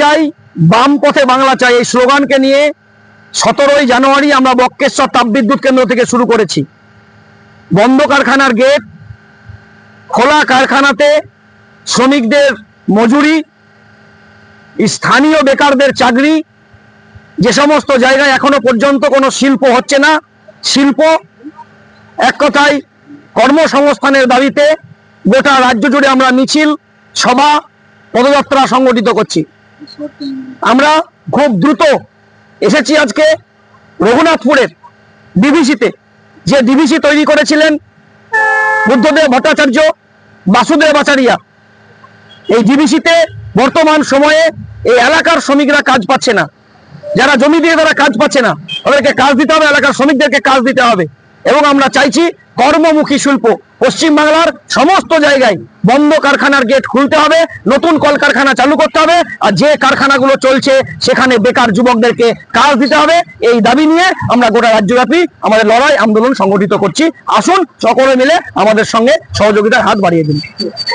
চাই বাম পথে বাংলা চাই। এই স্লোগানকে নিয়ে সতেরোই জানুয়ারি আমরা বক্কেশ্বর তাপবিদ্যুৎ কেন্দ্র থেকে শুরু করেছি। বন্ধ কারখানার গেট, খোলা কারখানাতে শ্রমিকদের মজুরি, স্থানীয় বেকারদের চাকরি, যে সমস্ত জায়গায় এখনও পর্যন্ত কোনো শিল্প হচ্ছে না, শিল্প এক কথায় কর্মসংস্থানের দাবিতে গোটা রাজ্য জুড়ে আমরা মিছিল, সভা, পদযাত্রা সংগঠিত করছি। আমরা খুব দ্রুত এসেছি আজকে রঘুনাথপুরের ডিভিসিতে। যে ডিভিসি তৈরি করেছিলেন বুদ্ধদেব ভট্টাচার্য বাসুদেব আচারিয়া। এই ডিভিসিতে বর্তমান সময়ে এই এলাকার শ্রমিকরা কাজ পাচ্ছে না। যারা জমি দিয়ে তারা কাজ পাচ্ছে না। তাদেরকে কাজ দিতে হবে, এলাকার শ্রমিকদেরকে কাজ দিতে হবে। এবং আমরা চাইছি কর্মমুখী শিল্প। পশ্চিমবাংলার সমস্ত জায়গায় বন্ধ কারখানার গেট খুলতে হবে, নতুন কলকারখানা চালু করতে হবে, আর যে কারখানাগুলো চলছে সেখানে বেকার যুবকদেরকে কাজ দিতে হবে। এই দাবি নিয়ে আমরা গোটা রাজ্যব্যাপী আমাদের লড়াই আন্দোলন সংগঠিত করছি। আসুন সকলে মিলে আমাদের সঙ্গে সহযোগিতার হাত বাড়িয়ে দিন।